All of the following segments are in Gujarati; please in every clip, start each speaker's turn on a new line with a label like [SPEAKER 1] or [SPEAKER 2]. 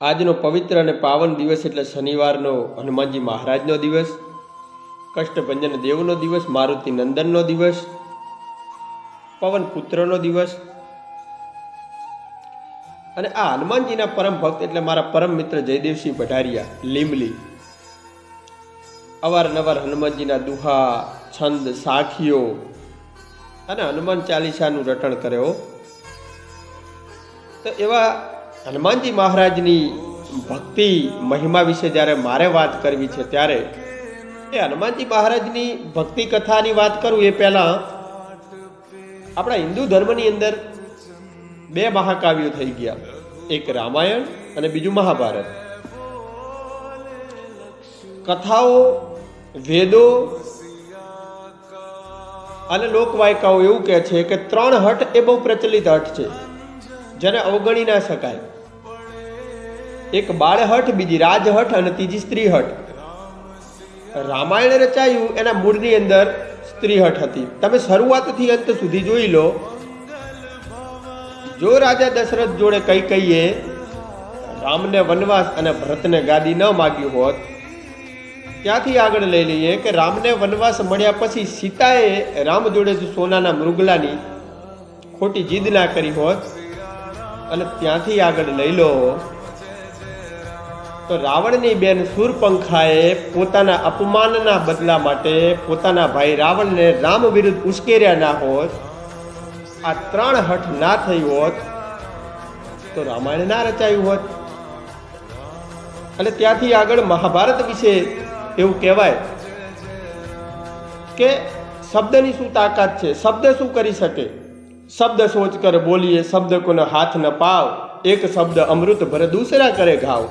[SPEAKER 1] આજનો પવિત્ર અને પાવન દિવસ એટલે શનિવારનો હનુમાનજી મહારાજનો દિવસ, કષ્ટભંજન દેવનો દિવસ, મારુતિ નંદનનો દિવસ, પવન પુત્રનો દિવસ. અને આ હનુમાનજીના પરમ ભક્ત એટલે મારા પરમ મિત્ર જયદેવસિંહ ભઢારિયા, લીમલી. અવારનવાર હનુમાનજીના દુહા, છંદ, સાખીઓ અને હનુમાન ચાલીસાનું રટણ કર્યો તો એવા હનુમાનજી મહારાજની ભક્તિ, મહિમા વિશે જ્યારે મારે વાત કરવી છે ત્યારે એ હનુમાનજી મહારાજની ભક્તિ કથાની વાત કરું એ પહેલાં આપણા હિન્દુ ધર્મની અંદર બે મહાકાવ્યો થઈ ગયા. એક રામાયણ અને બીજું મહાભારત. કથાઓ, વેદો અને લોકવાયકાઓ એવું કહે છે કે ત્રણ હઠ એ બહુ પ્રચલિત હઠ છે. જેને અવગણી ના શકાય. એક બાળહઠ, બીજી રાજહઠ અને ત્રીજી સ્ત્રી હઠ રામાયણ રચાયું, એના મૂળની અંદર સ્ત્રીહઠ હતી. તમે શરૂઆતથી અંત સુધી જોઈ લો. જો રાજા દશરથ જોડે કઈ કહીએ, રામને વનવાસ અને ભરતને ગાદી ન માગ્યું હોત, ત્યાંથી આગળ લઈ લઈએ કે રામને વનવાસ મળ્યા પછી સીતાએ રામ જોડે સોનાના મૃગલાની ખોટી જીદ ના કરી હોત. અને ત્યાંથી આગળ લઈ લો. તો રાવણની બેન સુરપંખાએ પોતાના અપમાનના બદલા માટે પોતાના ભાઈ રાવણને રામ વિરુદ્ધ ઉશ્કેર્યા ના હોત, આ ત્રણ હઠ ના થઈ હોત, તો રામાયણ ના રચાયું હોત. અને ત્યાંથી આગળ મહાભારત વિશે એવું કહેવાય કે શબ્દની શું તાકાત છે? શબ્દ શું કરી શકે? શબ્દ સોચ કર બોલીએ, શબ્દ કોને હાથ ન પાવ, એક શબ્દ અમૃત ભરે દૂસરા કરે ઘાવ.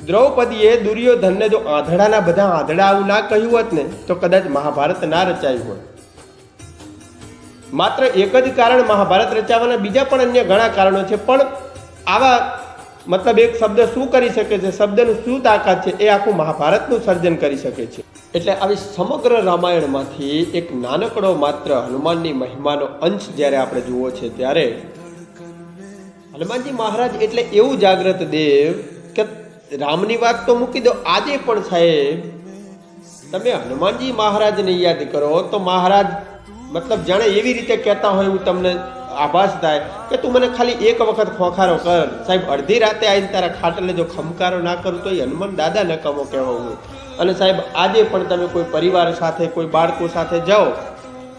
[SPEAKER 1] દ્રૌપદીએ દુર્યોધનને જો આંધળાના બધા આંધળા આવું ના કહ્યું હોત ને, તો કદાચ મહાભારત ના રચાયું હોત. માત્ર એક જ કારણ મહાભારત રચાવાના, બીજા પણ અન્ય ઘણા કારણો છે, પણ આવા મતલબ એક શબ્દ શું કરી શકે છે? શબ્દનું શું તાકાત છે? એ આખું મહાભારતનું સર્જન કરી શકે છે. એટલે આવી સમગ્ર રામાયણમાંથી એક નાનકડો માત્ર હનુમાનની મહિમાનો અંશ જ્યારે આપણે જુઓ છે ત્યારે હનુમાનજી મહારાજ એટલે એવું જાગ્રત દેવ કે રામની વાત તો મૂકી દો, આજે પણ સાહેબ, તમે હનુમાનજી મહારાજને યાદ કરો તો મહારાજ મતલબ જાણે એવી રીતે કહેતા હોય હું તમને આભાસ થાય કે તું મને ખાલી એક વખત ખોખારો કર. સાહેબ, અડધી રાતે આવીને તારા ખાટલે જો ખમકારો ના કરું તો એ હનુમાન દાદા નકામો કહેવો હું અને સાહેબ, આજે પણ તમે કોઈ પરિવાર સાથે, કોઈ બાળકો સાથે જાઓ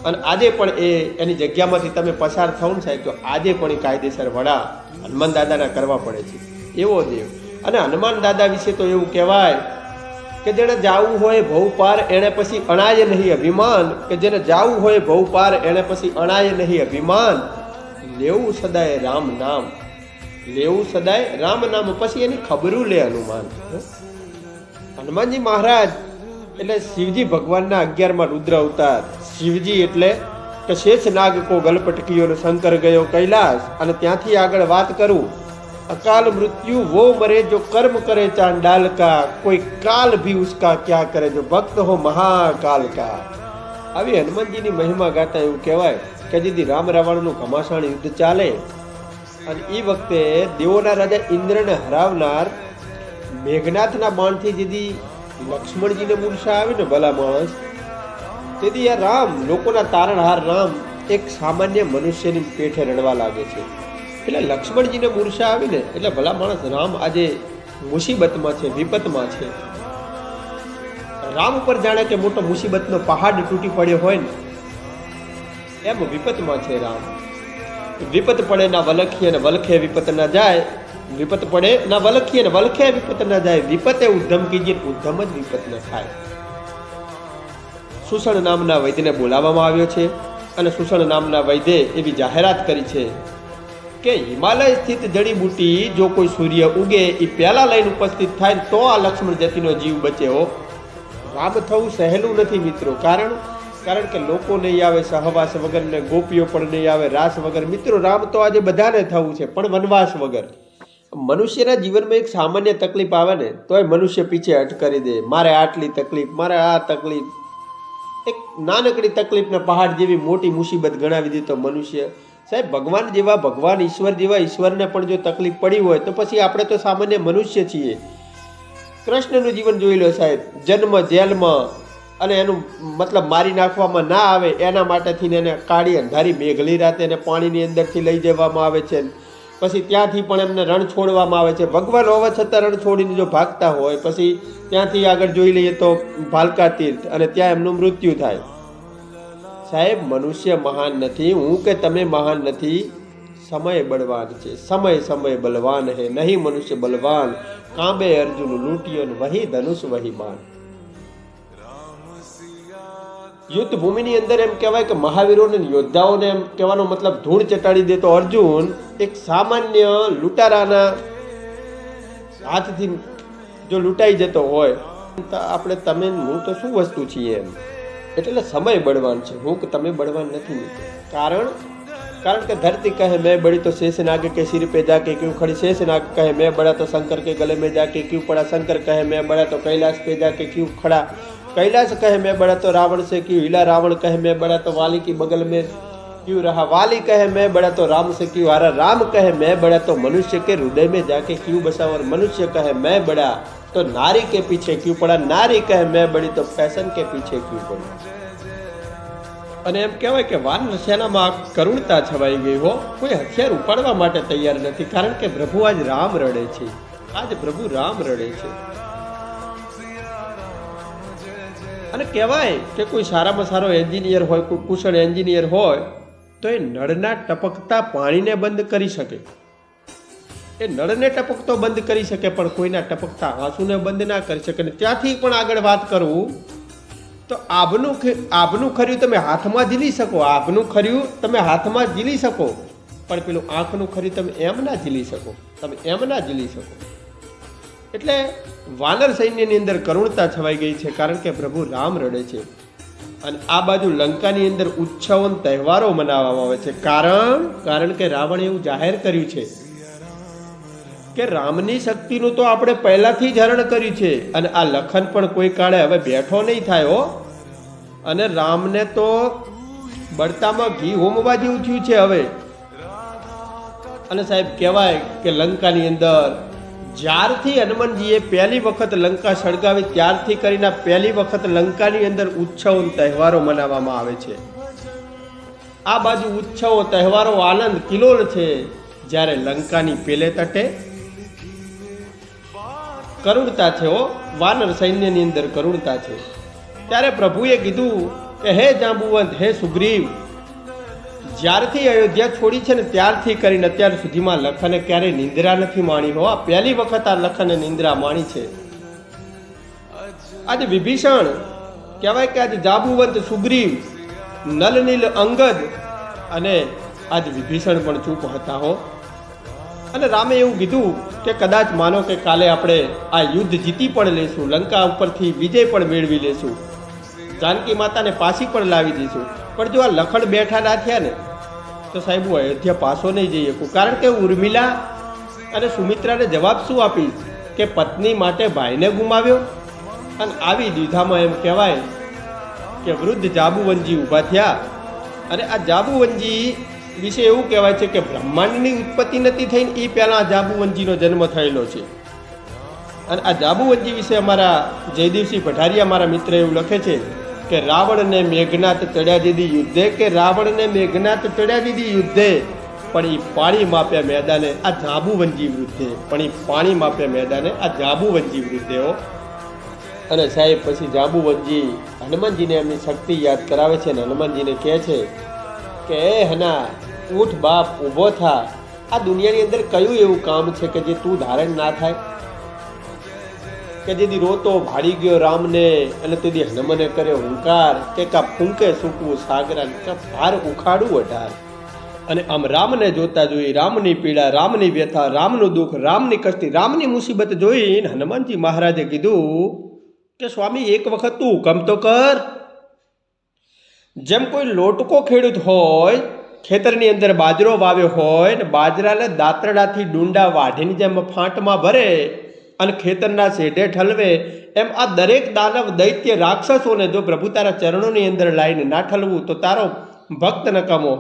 [SPEAKER 1] અને આજે પણ એ એની જગ્યામાંથી તમે પસાર થાવ ને સાહેબ, તો આજે પણ એ કાયદેસર વડા હનુમાન દાદાના કરવા પડે છે. એવો દેવ. અને હનુમાન દાદા વિશે તો એવું કહેવાય કે જેને જાવું હોય ભવ પાર, એણે પછી અણાય નહીં અભિમાન. કે જેને જાવું હોય ભવ પાર, એણે પછી અણાય નહીં અભિમાન. લેવું સદાય રામ નામ. લેવું સદાય રામ નામ. પછી એની ખબરું લે હનુમાન. હનુમાનજી મહારાજ, એટલે શિવજી ભગવાનના અગિયારમાં રુદ્ર અવતાર. શિવજી એટલે કે શેષ નાગ કો ગલપટકીઓનો શંકર ગયો કૈલાસ. અને ત્યાંથી આગળ વાત કરું. અકાલ મૃત્યુ વો મરે જો કર્મ કરે ચાંડાલ કા કોઈ કાલ ભી ઉસકા ક્યાં કરે? જો ભક્ત હો મહાકાલ કા આવી હનુમાનજીની મહિમા ગાતા એવું કહેવાય. કે જેથી રામ રાવણનું ઘમાસાણ યુદ્ધ ચાલે. અને એ વખતે દેવોના રાજા ઇન્દ્રને હરાવનાર મેઘનાથના બાણથી જેથી લક્ષ્મણજીને મૂર્છા આવી ને ભલા માણસ. તેથી આ રામ, લોકોના તારણહાર રામ, એક સામાન્ય મનુષ્યની પેઠે રડવા લાગે છે. એટલે લક્ષ્મણજીને મૂર્છા આવીને, એટલે ભલા માણસ રામ આજે મુસીબતમાં છે વિપતમાં છે. રામ ઉપર જાણે કે મોટો મુસીબતનો પહાડ તૂટી પડ્યો હોય ને એમ વિપતમાં છે રામ. વિપત પડે ના વલખીએ ને વલખે વિપત ના જાય. વિપત પડે ના વલખીએ ને વલખે વિપત ના જાય. વિપતે ઉદ્ધમ કીજીએ ઉદ્ધમ જ વિપત ન થાય. સુષણ નામના વૈદ્યને બોલાવવામાં આવ્યો છે અને સુષણ નામના વૈદ્યે એવી જાહેરાત કરી છે કે હિમાલય સ્થિત જડીબુટી જો કોઈ સૂર્ય ઉગે એ પહેલા લઈને ઉપસ્થિત થાય તો આ લક્ષ્મણ જતીનો જીવ બચે હો. રામ થવું સહેલું નથી મિત્રો. કારણ કારણ કે લોકો નહીં આવે, સહવાસ વગર ને ગોપીઓ પણ નહીં આવે, રાસ વગર. મિત્રો, રામ તો આજે બધાને થવું છે, પણ વનવાસ વગર. મનુષ્યના જીવનમાં એક સામાન્ય તકલીફ આવે ને, તોય મનુષ્ય પીછે અટકારી દે. મારે આટલી તકલીફ, મારે આ તકલીફ. એક નાનકડી તકલીફને પહાડ જેવી મોટી મુસીબત ગણાવી દીધો મનુષ્ય. સાહેબ, ભગવાન જેવા ભગવાન, ઈશ્વર જેવા ઈશ્વરને પણ જો તકલીફ પડી હોય, તો પછી આપણે તો સામાન્ય મનુષ્ય છીએ. કૃષ્ણનું જીવન જોઈ લો સાહેબ. જન્મ, જેલમાં અને એનું મતલબ મારી નાખવામાં ના આવે, એના માટેથી એને કાળી અંધારી મેઘલી રાતે એને પાણીની અંદરથી લઈ જવામાં આવે છે. પછી ત્યાંથી પણ એમને રણ છોડવામાં આવે છે. ભગવાન હોવા છતાં રણ છોડીને જો ભાગતા હોય, પછી ત્યાંથી આગળ જોઈ લઈએ તો ભાલકા તીર્થ અને ત્યાં એમનું મૃત્યુ થાય. સાહેબ, મનુષ્ય મહાન નથી. હું કે તમે મહાન નથી. સમય બળવાન છે. સમય સમય બલવાન હે. નહીં મનુષ્ય બલવાન. કાંબે અર્જુન લૂંટ્યો વહી ધનુષ વહી બાણ. યુદ્ધ ભૂમિની અંદર એમ કહેવાય કે મહાવીરોને યોદ્ધાઓને એમ કહેવાનો મતલબ ધૂળ ચટાડી દેતો અર્જુન એક સામાન્ય લૂંટારાના હાથથી જો લૂંટાઈ જતો હોય, તો આપણે તમે હું તો શું વસ્તુ છીએ એમ? એટલે સમય બળવાન છે. હું કે તમે બળવાન નથી કારણ? કારણ કે ધરતી કહે, મેં બળી તો શેષ નાગ કે સિર પે જાકે ક્યું ખડી? શેષ નાગ કહે, મેં બળા તો શંકર કે ગલે મેં જા કે ક્યુ પડા? શંકર કહે, મેં બળા તો કૈલાસ પે જાકે ક્યું ખડા? कैलाश कहे मैं बड़ा तो रावण से क्यों हिला रावण कहे मैं बड़ा तो वाली की बगल में क्यों रहा वाली कहे मैं बड़ा तो राम से क्यों हारा राम कहे मैं बड़ा तो मनुष्य के हृदय में जाके क्यों बसा और मनुष्य कहे मैं बड़ा तो नारी के पीछे क्यों पड़ा नारी कहे मैं बड़ी तो फैशन के पीछे क्यों पड़ी અને એમ કહેવાય કે વાન સેનામાં કરુણતા છવાઈ ગઈ હો કોઈ હથિયાર ઉપાડવા માટે તૈયાર નથી કારણ કે પ્રભુ આજ રામ રડે છે આજ પ્રભુ રામ રડે છે અને કહેવાય કે કોઈ સારામાં સારો એન્જિનિયર હોય, કોઈ કુશળ એન્જિનિયર હોય, તો એ નળના ટપકતા પાણીને બંધ કરી શકે. એ નળને ટપકતો બંધ કરી શકે, પણ કોઈના ટપકતા આંસુને બંધ ના કરી શકે. અને ત્યાંથી પણ આગળ વાત કરું, તો આભનું આભનું ખર્યું તમે હાથમાં ઝીલી શકો, આભનું ખર્યું તમે હાથમાં ઝીલી શકો. પણ પેલું આંખનું ખર્યું તમે એમ ના ઝીલી શકો, તમે એમ ના ઝીલી શકો. એટલે વાનર સૈન્યની અંદર કરુણતા છવાઈ ગઈ છે કારણ કે પ્રભુ રામ રડે છે. અને આ બાજુ લંકાની અંદર ઉત્સવો તહેવારો મનાવવામાં આવે છે. કારણ કારણ કે રાવણે એવું જાહેર કર્યું છે કે રામની શક્તિનું તો આપણે પહેલાથી જ હરણ કર્યું છે. અને આ લખન પણ કોઈ કાળે હવે બેઠો નહીં થાય હો. અને રામને તો બળતામાં ઘી હોમવા જેવું થયું છે હવે. અને સાહેબ કહેવાય કે લંકાની અંદર જ્યારથી હનુમાનજીએ પહેલી વખત લંકા સળગાવી, ત્યારથી કરીને પહેલી વખત લંકાની અંદર ઉત્સવ તહેવારો મનાવવામાં આવે છે. આ બાજુ ઉત્સવો, તહેવારો આનંદ, કિલોલ છે. જ્યારે લંકાની પેલે તટે કરુણતા છે ઓ વાનર સૈન્યની અંદર કરુણતા છે. ત્યારે પ્રભુએ કીધું કે, હે જાંબુવંત, હે સુગ્રીવ જ્યારથી અયોધ્યા છોડી છે ને ત્યારથી કરીને અત્યાર સુધીમાં લખને ક્યારેય નિંદ્રા નથી માણી હો આ પહેલી વખત આ લખને નિંદ્રા માણી છે. આજે વિભીષણ કહેવાય કે આજે જાબુવંત સુગ્રીવ નલ નીલ અંગદ અને આજ વિભીષણ પણ ચૂપ હતા હો. અને રામે એવું કીધું કે કદાચ માનો કે કાલે આપણે આ યુદ્ધ જીતી પણ લેશું, લંકા ઉપરથી વિજય પણ મેળવી લેશું. જાનકી માતાને પાછી પણ લાવી દઈશું. પણ જો આ લખડ બેઠા ના થયા ને, તો સાહેબ હું અયોધ્યા પાછો નહીં જઈ શકું. કારણ કે ઉર્મિલા અને સુમિત્રાને જવાબ શું આપીશ કે પત્ની માટે ભાઈને ગુમાવ્યો. અને આવી દ્વિધામાં એમ કહેવાય કે વૃદ્ધ જાબુવંજી ઊભા થયા. અને આ જાબુવંજી વિશે એવું કહેવાય છે કે બ્રહ્માંડની ઉત્પત્તિ નથી થઈ ને એ પહેલાં જાબુવંજીનો જન્મ થયેલો છે. અને આ જાબુવંજી વિશે અમારા જયદેવસિંહ ભઠારીયા મારા મિત્ર એવું લખે છે કે રાવણને મેઘનાથ ચડ્યા દીધી યુદ્ધે, કે રાવણને મેઘનાથ ચડ્યા દીધી યુદ્ધે, પણ એ પાણી માપ્યા મેદાને આ જાબુવંજી વૃદ્ધે, પણ એ પાણી માપ્યા મેદાને આ જાબુવંજી વૃદ્ધેઓ અને સાહેબ, પછી જાંબુવનજી હનુમાનજીને એમની શક્તિ યાદ કરાવે છે અને હનુમાનજીને કહે છે કે એ હના ઉઠ બાપ ઊભો થા. આ દુનિયાની અંદર કયું એવું કામ છે કે જે તું ધારણ ના થાય? કે જેથી રોતો ભાડી ગયો રામને અને તેથી હનુમને કર્યો હુંકાર. કે કા ફૂંકે સૂકવું સાગરા કા ભાર ઉખાડું અઢાર. અને આમ રામને જોતા જોઈ રામની પીડા, રામની વ્યથા, રામનું દુઃખ, રામની કષ્ટી, રામની મુસીબત જોઈને હનુમાનજી મહારાજે કીધું કે, સ્વામી, એક વખત તું હુકમ તો કર. જેમ કોઈ લોટકો ખેડૂત હોય, ખેતરની અંદર બાજરો વાવ્યો હોય ને બાજરાને દાંતરડાથી ડુંડા વાઢીની જેમ ફાંટમાં ભરે અને ખેતરના શેઢે ઠલવે. એમ આ દરેક દાનવ દૈત્ય રાક્ષસોને જો પ્રભુ તારા ચરણોની અંદર લાઈને ના ઠલવું, તો તારો ભક્ત નકમો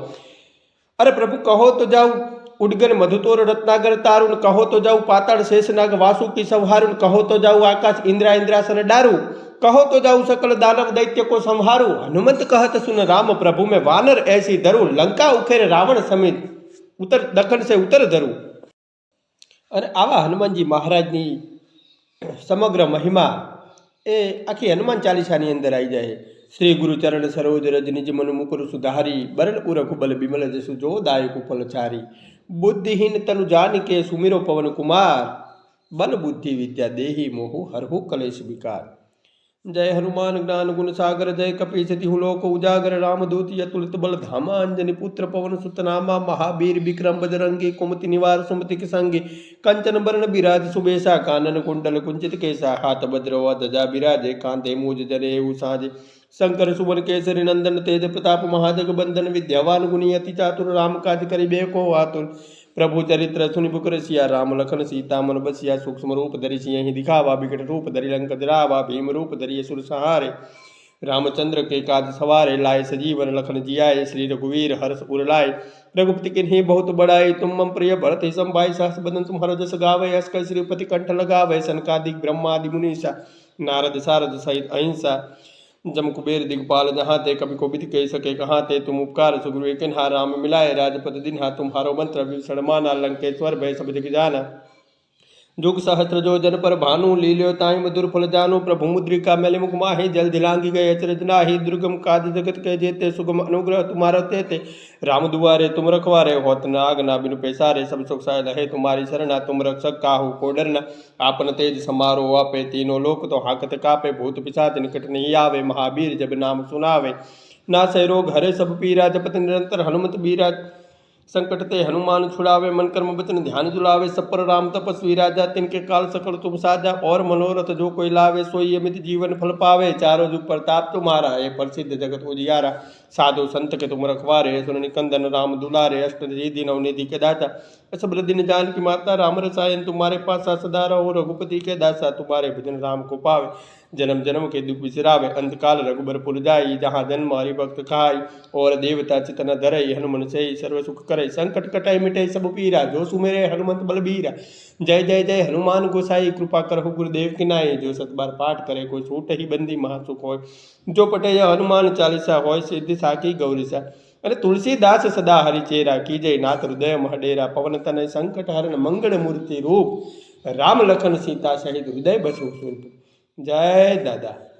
[SPEAKER 1] અરે પ્રભુ, કહો તો જાઉં ઉડગર મધુતોર રત્નાગર તારુણ, કહો તો જાઉં, પાતાળ શેષનાગ વાસુકી સંહારુણ, કહો તો જાઉં, આકાશ ઇન્દ્રા ઇન્દ્રાસન ડારું. કહો તો જાઉં, સકલ દાનવ દૈત્ય કો સંહારું. હનુમંત કહત સુન રામ, પ્રભુ મેં વાનર એસી ધરું. લંકા ઉખેર રાવણ સમિત ઉત્તર દખન સે ઉત્તર ધરું. અને આવા હનુમાનજી મહારાજની સમગ્ર મહિમા એ આખી હનુમાન ચાલીસાની અંદર આવી જાય. શ્રી ગુરુચરણ સરોજ રજ નિજ મનુ મુકુર સુધારી બરણ ઉરખુ બલ બિમલ જસુ જો દાયક ઉપલ ચારી. બુદ્ધિહીન તનુ જાન કે સુમિરો પવન કુમાર, બલ બુદ્ધિ વિદ્યા દેહી મોહુ હરહુ કલેશ વિકાર. જય હનુમાન જ્ઞાન ગુણ સાગર જય કપી સતી હું લોક ઉજાગર રામદૂત અતુલિત બલ ધામા અંજની પુત્ર પવન સુત નામા મહાવીર વિક્રમ બજરંગી કુમતિ નિવાર સુમતિ સંગી કંચન બરણ બિરાજ સુબેસા કાનન કુંડલ કુંચિત કેસા હાથ ભદ્રવ ધજા બિરાજે કાંતે મુજ જરે એવું સાજે શંકર સુવન કેસરી નંદન તેજ પ્રતાપ મહાજગ બંધન વિદ્યાવાન ગુણી અતિ ચાતુર રામ કાજ કરી બેકો આતુર પ્રભુ प्रभु चरित्र सुनि बुकर सिया, राम लखन सीता मन बसिया, सूक्ष्म रूप धरि सिंह दिखावा, बिकट रूप धरि लंक दिरावा भीम रूप धरि सुर सहारे। रामचंद्र के काज सवारे, लाए सजीवन लखन जियाए, श्री रघुवीर हर्ष उर लाए रघुपति किन्हीं बहुत बड़ाए, तुम मम प्रिय भरत ही संभाई सहस बदन तुम्हारा जस गावे अस्कर श्रीपति कंठ लगावे, सनकादिक ब्रह्मादि मुनीषा, नारद सारद सहित अहिंसा। जम कुबेर दिगपाल जहाँ ते कभी को विधि कह सके कहाँ ते तुम उपकार सुग्रीव किन्हा राम मिलाए राजपद दिन्हा तुम्हारो मंत्र विभीषण माना लंकेश्वर भय सब जग जाना જુગ સહસ્ત્ર જો જન પર ભાનુ લીલ્યો તાઈ મધુર ફલ જાનુ પ્રભુ મુદ્રિકા મેલે મુખ માહી જલ દિલાંગી ગઈ અચરજ નાહી દુર્ગમ કાજ જગત કહે જે તે સુગમ અનુગ્રહ તુમારો તે તે રામ દુવારે તુમ રખવારે હોત નાગ ના બિન પેસારે સમ સુખ સાય લહે તુમારી શરણા તુમ રક્ષક કાહુ કોડરના આપન તેજ સમારો આપે તીનો લોક તો હાકત કાપે ભૂત પિશાચ નિકટ નહીં આવે મહાવીર જબ નામ સુનાવે ના સૈરોગ હરે સબ પીરા જપત નિરંતર હનુમત બીરા संकट ते हनुमान छुड़ावे मन कर्म वचन ध्यान जुलावे सब पर राम तपस्वी राजा तिनके काल सकल तुम साजा, और मनोरथ जो कोई लावे, सोई अमित जीवन फल पावे। चारों जुग प्रताप तुम्हारा है, प्रसिद्ध जगत उजियारा। साधु संत के तुम रखवारे, सुन निकंदन राम दुलारे अष्ट निधि नवनिधि के दाता। सब दिन जान की माता, राम रसायन तुम्हारे पास सदा रहो, रघुपति के दासा तुम्हारे भजन राम को पावे। जन्म जन्म के दुख बिसरावे अंतकाल रघुबर पुर जाई जहाँ जन्म हरिभक्त खाई और देवता चितन धरई हनुमन से सर्व सुख करे संकट कटाई मिटे सब पीरा जो सुमेरे हनुमंत बलबीरा जय जय जय हनुमान गोसाई कृपा करहु गुरुदेव की नाई जो सत बार पाठ करे कोई छूट ही बंदी महासुख होय जो पटे यह हनुमान चालीसा होय सिद्धि साकी गौरीसा અને તુલસીદાસ સદા હરિચેરા કીજય નાથ હૃદય મહડેરા પવન તનય સંકટ હરણ મંગળ મૂર્તિ રૂપ રામ લખન સીતા સહિત હૃદય બસવું સ્વરૂપ જય દાદા.